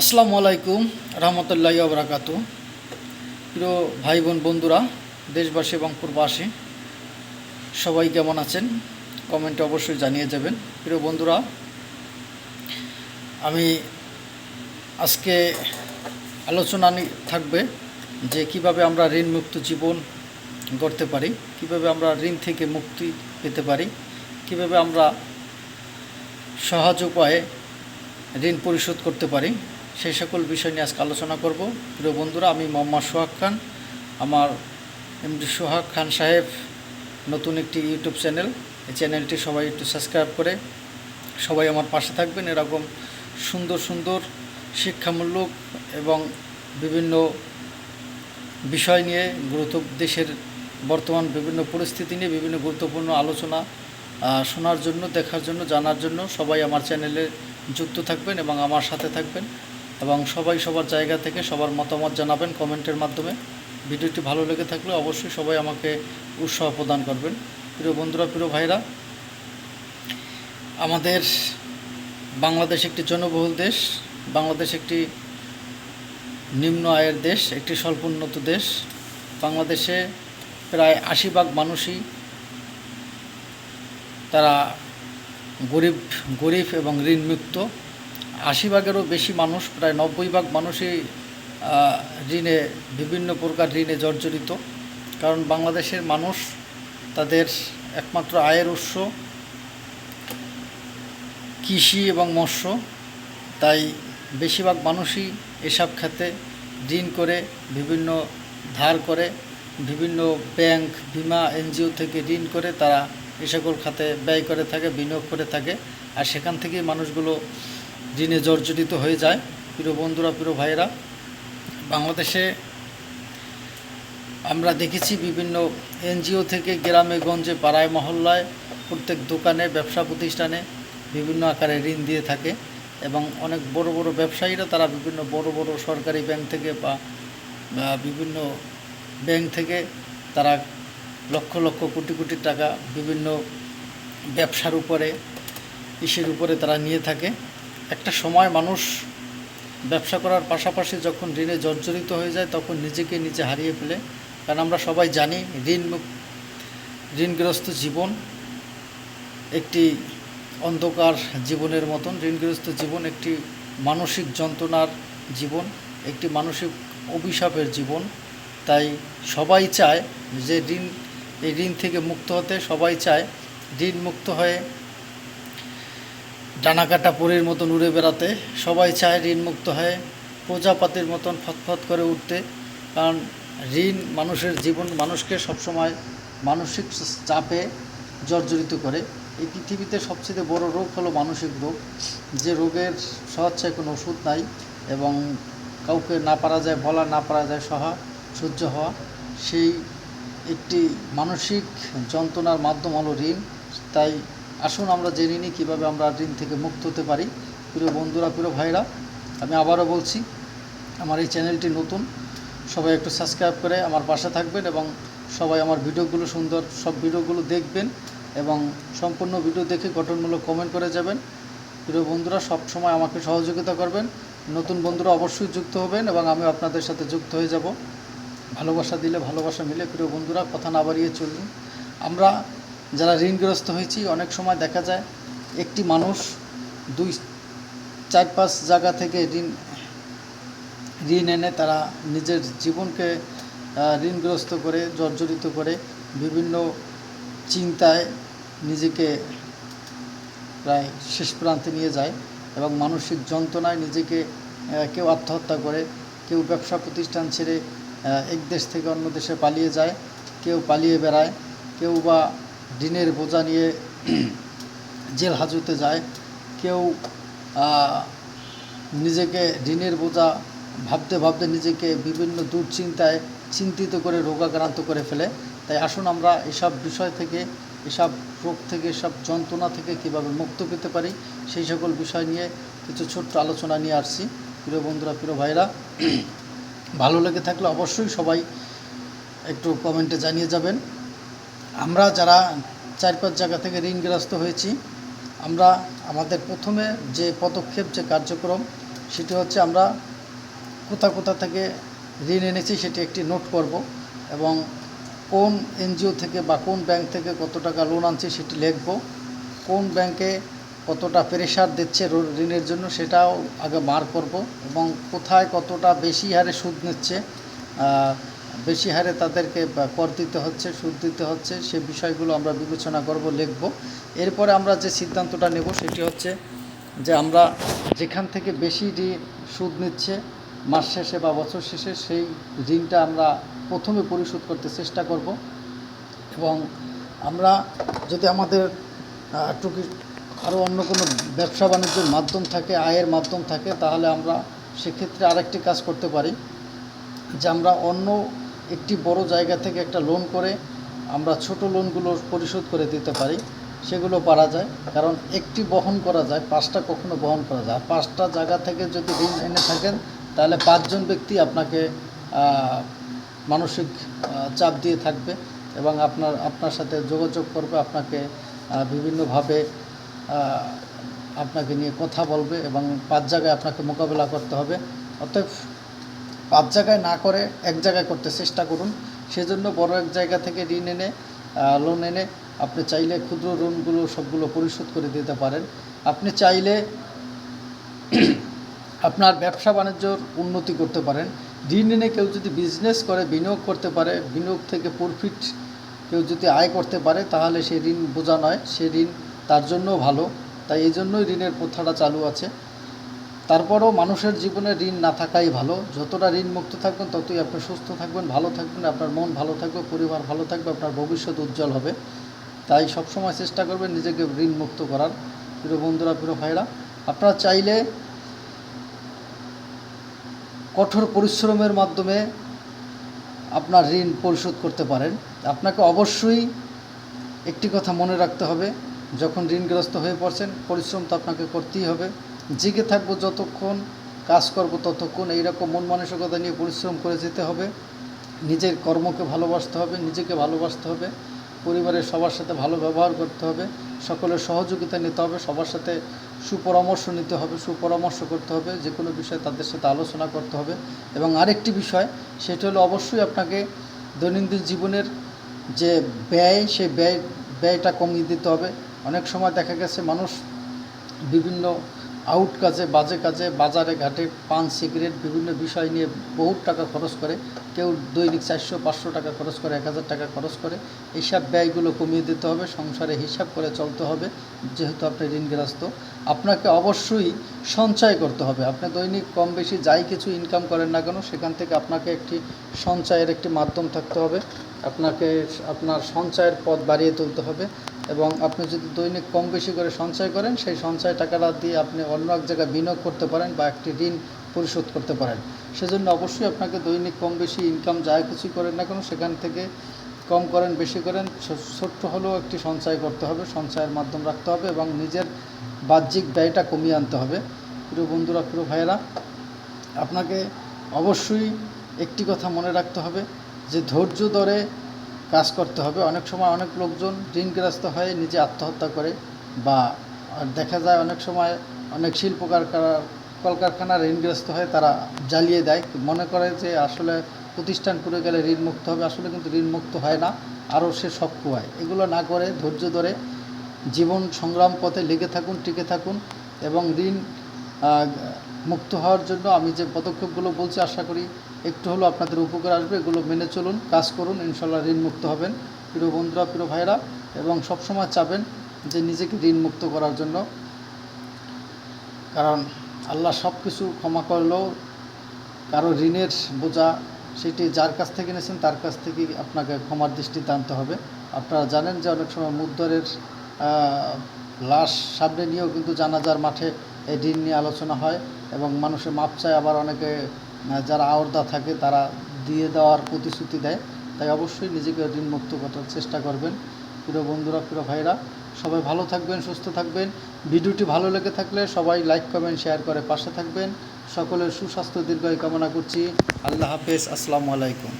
আসসালামু আলাইকুম রহমতুল্লাহ আবরাকাত প্রিয় ভাই বোন বন্ধুরা, দেশবাসী এবং প্রবাসী সবাই কেমন আছেন? কমেন্টে অবশ্যই জানিয়ে যাবেন। প্রিয় বন্ধুরা, আমি আজকে আলোচনা থাকবে যে কীভাবে আমরা ঋণমুক্ত জীবন গড়তে পারি, কীভাবে আমরা ঋণ থেকে মুক্তি পেতে পারি, কীভাবে আমরা সহজ উপায়ে ঋণ পরিশোধ করতে পারি সেই সকল বিষয় নিয়ে আজকে আলোচনা করব। প্রিয় বন্ধুরা, আমি মোহাম্মদ সোহাগ খান, আমার এমডি সোহাগ খান সাহেব, নতুন একটি ইউটিউব চ্যানেল। এই চ্যানেলটি সবাই একটু সাবস্ক্রাইব করে সবাই আমার পাশে থাকবেন। এরকম সুন্দর সুন্দর শিক্ষামূলক এবং বিভিন্ন বিষয় নিয়ে গুরুত্ব দেশের বর্তমান বিভিন্ন পরিস্থিতি নিয়ে বিভিন্ন গুরুত্বপূর্ণ আলোচনা শোনার জন্য, দেখার জন্য, জানার জন্য সবাই আমার চ্যানেলে যুক্ত থাকবেন এবং আমার সাথে থাকবেন। এবং সবাই সবার জায়গা থেকে সবার মতামত জানাবেন কমেন্টের মাধ্যমে। ভিডিওটি ভালো লেগে থাকলে অবশ্যই সবাই আমাকে উৎসাহ প্রদান করবেন। প্রিয় বন্ধুরা, প্রিয় ভাইরা, আমাদের বাংলাদেশ একটি জনবহুল দেশ, বাংলাদেশ একটি নিম্ন আয়ের দেশ, একটি স্বল্পোন্নত দেশ। বাংলাদেশে প্রায় আশি ভাগ মানুষই তারা গরিব গরিব এবং ঋণমুক্ত। আশি ভাগেরও বেশি মানুষ, প্রায় নব্বই ভাগ মানুষই ঋণে, বিভিন্ন প্রকার ঋণে জর্জরিত। কারণ বাংলাদেশের মানুষ তাদের একমাত্র আয়ের উৎস কৃষি এবং মৎস্য। তাই বেশিরভাগ মানুষই এসব খাতে ঋণ করে, বিভিন্ন ধার করে, বিভিন্ন ব্যাংক, বিমা, এনজিও থেকে ঋণ করে তারা এ সকল খাতে ব্যয় করে থাকে, বিনিয়োগ করে থাকে। আর সেখান থেকেই মানুষগুলো ঋণে জর্জরিত হয়ে যায়। প্রিয় বন্ধুরা, প্রিয় ভাইয়েরা, বাংলাদেশে আমরা দেখেছি বিভিন্ন এনজিও থেকে গ্রামে, গঞ্জে, পাড়ায়, মহল্লায় প্রত্যেক দোকানে, ব্যবসা প্রতিষ্ঠানে বিভিন্ন আকারে ঋণ দিয়ে থাকে এবং অনেক বড় বড় ব্যবসায়ীরা তারা বিভিন্ন বড় বড় সরকারি ব্যাংক থেকে বা বিভিন্ন ব্যাংক থেকে তারা লক্ষ লক্ষ কোটি কোটি টাকা বিভিন্ন ব্যবসার উপরে ইসের উপরে তারা নিয়ে থাকে। একটা সময় মানুষ ব্যবসা করার পাশাপাশি যখন ঋণে জর্জরিত হয়ে যায়, তখন নিজেকে নিজে হারিয়ে ফেলে। কারণ আমরা সবাই জানি, ঋণ ঋণগ্রস্ত জীবন একটি অন্ধকার জীবনের মতন। ঋণগ্রস্ত জীবন একটি মানসিক যন্ত্রণার জীবন, একটি মানসিক অভিশাপের জীবন। তাই সবাই চায় যে ঋণ এই ঋণ থেকে মুক্ত হতে। সবাই চায় ঋণ মুক্ত হয়ে ডানাকাটা পরীর মতন উড়ে বেড়াতে সবাই চায় ঋণ মুক্ত হয়ে প্রজাপাতির মতন ফতফত করে উঠতে। কারণ ঋণ মানুষের জীবন, মানুষকে সবসময় মানসিক চাপে জর্জরিত করে। এই পৃথিবীতে সবচেয়ে বড় রোগ হলো মানসিক রোগ। যে রোগের সহচ্ছায় কোনো ওষুধ নাই এবং কাউকে না পারা যায়, বলা না পারা যায়, সহা সহ্য হওয়া। সেই একটি মানসিক যন্ত্রণার মাধ্যম হলো ঋণ। তাই আসুন আমরা জেনে নিই কীভাবে আমরা ঋণ থেকে মুক্ত হতে পারি। প্রিয় বন্ধুরা, প্রিয় ভাইরা আমি আবারও বলছি, আমার এই চ্যানেলটি নতুন, সবাই একটু সাবস্ক্রাইব করে আমার পাশে থাকবেন এবং সবাই আমার ভিডিওগুলো সুন্দর, সব ভিডিওগুলো দেখবেন এবং সম্পূর্ণ ভিডিও দেখে গঠনমূলক কমেন্ট করে যাবেন। প্রিয় বন্ধুরা, সব সময় আমাকে সহযোগিতা করবেন। নতুন বন্ধুরা অবশ্যই যুক্ত হবেন এবং আমি আপনাদের সাথে যুক্ত হয়ে যাব। ভালোবাসা দিলে ভালোবাসা মিলে। প্রিয় বন্ধুরা, কথা না বাড়িয়ে চলুন। আমরা যারা ঋণগ্রস্ত হয়েছি, অনেক সময় দেখা যায় একটি মানুষ দুই, চার, পাঁচ জায়গা থেকে ঋণ ঋণ এনে তারা নিজের জীবনকে ঋণগ্রস্ত করে, জর্জরিত করে বিভিন্ন চিন্তায় নিজেকে প্রায় শেষ প্রান্তে নিয়ে যায় এবং মানসিক যন্ত্রণায় নিজেকে কেউ আত্মহত্যা করে, কেউ ব্যবসা প্রতিষ্ঠান ছেড়ে এক দেশ থেকে অন্য দেশে পালিয়ে যায়, কেউ পালিয়ে বেড়ায়, কেউ বা ঋণের বোঝা নিয়ে জেল হাজতে যায়, কেউ নিজেকে ঋণের বোঝা ভাবতে ভাবতে নিজেকে বিভিন্ন দুশ্চিন্তায় চিন্তিত করে, রোগাক্রান্ত করে ফেলে। তাই আসুন আমরা এসব বিষয় থেকে, এসব রোগ থেকে, এসব যন্ত্রণা থেকে কীভাবে মুক্ত পেতে পারি, সেই সকল বিষয় নিয়ে কিছু ছোট্ট আলোচনা নিয়ে আসছি। প্রিয় বন্ধুরা, প্রিয় ভাইরা ভালো লেগে থাকলে অবশ্যই সবাই একটু কমেন্টে জানিয়ে যাবেন। আমরা যারা চার পাঁচ জায়গা থেকে ঋণগ্রস্ত হয়েছি, আমরা আমাদের প্রথমে যে পদক্ষেপ, যে কার্যক্রম, সেটি হচ্ছে আমরা কোথা কোথা থেকে ঋণ এনেছি সেটি একটি নোট করব এবং কোন এনজিও থেকে বা কোন ব্যাংক থেকে কত টাকা লোন আনছি সেটি লিখব। কোন ব্যাংকে কতটা প্রেশার দিচ্ছে ঋণের জন্য সেটাও আগে বার করব এবং কোথায় কতটা বেশি হারে সুদ নিচ্ছে বেশি হারে তাদেরকে কর দিতে হচ্ছে, সুদ দিতে হচ্ছে, সে বিষয়গুলো আমরা বিবেচনা করব, লিখব। এরপরে আমরা যে সিদ্ধান্তটা নেব সেটি হচ্ছে যে আমরা যেখান থেকে বেশি ঋণ সুদ নিচ্ছে, মাস শেষে বা বছর শেষে সেই ঋণটা আমরা প্রথমে পরিশোধ করতে চেষ্টা করব। এবং আমরা যদি আমাদের টুকি আরও অন্য কোনো ব্যবসা বাণিজ্যের মাধ্যম থাকে, আয়ের মাধ্যম থাকে, তাহলে আমরা সেক্ষেত্রে আরেকটি কাজ করতে পারি। যে আমরা অন্য একটি বড় জায়গা থেকে একটা লোন করে আমরা ছোট লোনগুলো পরিশোধ করে দিতে পারি, সেগুলো পারা যায়। কারণ একটি বহন করা যায়, পাঁচটা কখনো বহন করা যায়। পাঁচটা জায়গা থেকে যদি ঋণ এনে থাকেন, তাহলে পাঁচজন ব্যক্তি আপনাকে মানসিক চাপ দিয়ে থাকবে এবং আপনার আপনার সাথে যোগাযোগ করবে, আপনাকে বিভিন্নভাবে আপনাকে নিয়ে কথা বলবে এবং পাঁচ জায়গায় আপনাকে মোকাবেলা করতে হবে। অতএব পাঁচ জায়গায় না করে এক জায়গায় করতে চেষ্টা করুন। সেজন্য বড় এক জায়গা থেকে ঋণ এনে লোন এনে আপনি চাইলে ক্ষুদ্র ঋণগুলো সবগুলো পরিশোধ করে দিতে পারেন। আপনি চাইলে আপনার ব্যবসা বাণিজ্যর উন্নতি করতে পারেন। ঋণ এনে কেউ যদি বিজনেস করে, বিনিয়োগ করতে পারে, বিনিয়োগ থেকে প্রফিট কেউ যদি আয় করতে পারে, তাহলে সে ঋণ বোঝা নয়। সে ঋণ তার জন্যও ভালো। তাই এই জন্যই ঋণের প্রথাটা চালু আছে। তারপরেও মানুষের জীবনে ঋণ না থাকাই ভালো। যতটা ঋণ মুক্ত থাকবেন, ততই আপনি সুস্থ থাকবেন, ভালো থাকবেন, আপনার মন ভালো থাকবে, পরিবার ভালো থাকবে, আপনার ভবিষ্যৎ উজ্জ্বল হবে। তাই সবসময় চেষ্টা করবেন নিজেকে ঋণ মুক্ত করার। প্রিয় বন্ধুরা, প্রিয় ভাইরা আপনারা চাইলে কঠোর পরিশ্রমের মাধ্যমে আপনার ঋণ পরিশোধ করতে পারেন। আপনাকে অবশ্যই একটি কথা মনে রাখতে হবে, যখন ঋণগ্রস্ত হয়ে পড়ছেন, পরিশ্রম তো আপনাকে করতেই হবে। জেগে থাকব যতক্ষণ, কাজ করব ততক্ষণ, এইরকম মন মানসিকতা নিয়ে পরিশ্রম করে যেতে হবে। নিজের কর্মকে ভালোবাসতে হবে, নিজেকে ভালোবাসতে হবে, পরিবারের সবার সাথে ভালো ব্যবহার করতে হবে, সকলের সহযোগিতা নিতে হবে, সবার সাথে সুপরামর্শ নিতে হবে, সুপরামর্শ করতে হবে যে কোনো বিষয়ে তাদের সাথে আলোচনা করতে হবে। এবং আরেকটি বিষয়, সেটা হলো অবশ্যই আপনাকে দৈনন্দিন জীবনের যে ব্যয়, সেই ব্যয়, ব্যয়টা কমিয়ে দিতে হবে। অনেক সময় দেখা গেছে, মানুষ বিভিন্ন আউট কাজে, বাজে কাজে, বাজারে, ঘাটে পান, সিগারেট, বিভিন্ন বিষয় নিয়ে বহু টাকা খরচ করে। কেউ দৈনিক চারশো, পাঁচশো টাকা খরচ করে, এক হাজার টাকা খরচ করে। এইসব ব্যয়গুলো কমিয়ে দিতে হবে, সংসারে হিসাব করে চলতে হবে, যেহেতু আপনি ঋণগ্রস্ত। আপনাকে অবশ্যই সঞ্চয় করতে হবে। আপনি দৈনিক কম বেশি যাই কিছু ইনকাম করেন না কেন, সেখান থেকে আপনাকে একটি সঞ্চয়ের একটি মাধ্যম থাকতে হবে। আপনাকে আপনার সঞ্চয়ের পথ বাড়িয়ে তুলতে হবে এবং আপনি যদি দৈনিক কম বেশি করে সঞ্চয় করেন, সেই সঞ্চয় টাকাটা দিয়ে আপনি অন্য এক জায়গায় বিনিয়োগ করতে পারেন বা একটি ঋণ পরিশোধ করতে পারেন। সেজন্য অবশ্যই আপনাকে দৈনিক কম বেশি ইনকাম যা কিছু করেন না কেন, সেখান থেকে কম করেন, বেশি করেন ছোট্ট হলেও একটি সঞ্চয় করতে হবে, সঞ্চয়ের মাধ্যম রাখতে হবে এবং নিজের বাহ্যিক ব্যয়টা কমিয়ে আনতে হবে। প্রিয় বন্ধুরা, প্রিয় ভাইয়েরা, আপনাকে অবশ্যই একটি কথা মনে রাখতে হবে যে ধৈর্য ধরে কাজ করতে হবে। অনেক সময় অনেক লোকজন ঋণগ্রস্ত হয়ে নিজে আত্মহত্যা করে বা দেখা যায় অনেক সময় অনেক শিল্প কারখানা কলকারখানা ঋণগ্রস্ত হয়ে তারা জ্বালিয়ে দেয়। মনে করে যে আসলে প্রতিষ্ঠান করে গেলে ঋণ মুক্ত হবে। আসলে কিন্তু ঋণ মুক্ত হয় না, আরও সে সব কুয়ায় এগুলো না করে, ধৈর্য ধরে জীবন সংগ্রাম পথে লেগে থাকুন, টিকে থাকুন এবং ঋণ মুক্ত হওয়ার জন্য আমি যে পদক্ষেপগুলো বলছি, আশা করি একটু হলেও আপনাদের উপকার আসবে। এগুলো মেনে চলুন, কাজ করুন ইনশাল্লাহ ঋণ মুক্ত হবেন। প্রিয় বন্ধুরা, প্রিয় ভাইরা এবং সবসময় চাবেন যে নিজেকে ঋণ মুক্ত করার জন্য। কারণ আল্লাহ সব কিছু ক্ষমা করলেও কারও ঋণের বোঝা সেটি যার কাছ থেকে নিয়েছেন তার কাছ থেকেই আপনাকে ক্ষমার দৃষ্টিতে আনতে হবে। আপনারা জানেন যে অনেক সময় মুদ্দরের লাশ সামনে নিয়েও কিন্তু জানাজার মাঠে এই ঋণ নিয়ে আলোচনা হয় এবং মানুষের মাপ চায় আবার অনেকে যারা আওরদা থাকে তারা দিয়ে দেওয়ার প্রতিশ্রুতি দেয়। তাই অবশ্যই নিজেকে ঋণ মুক্ত করার চেষ্টা করবেন। প্রিয় বন্ধুরা, প্রিয় ভাইরা সবাই ভালো থাকবেন, সুস্থ থাকবেন। ভিডিওটি ভালো লেগে থাকলে সবাই লাইক কমেন্ট শেয়ার করে পাশে থাকবেন। সকলের সুস্বাস্থ্য দীর্ঘায়ু কামনা করছি। আল্লাহ হাফেজ আসসালামু আলাইকুম।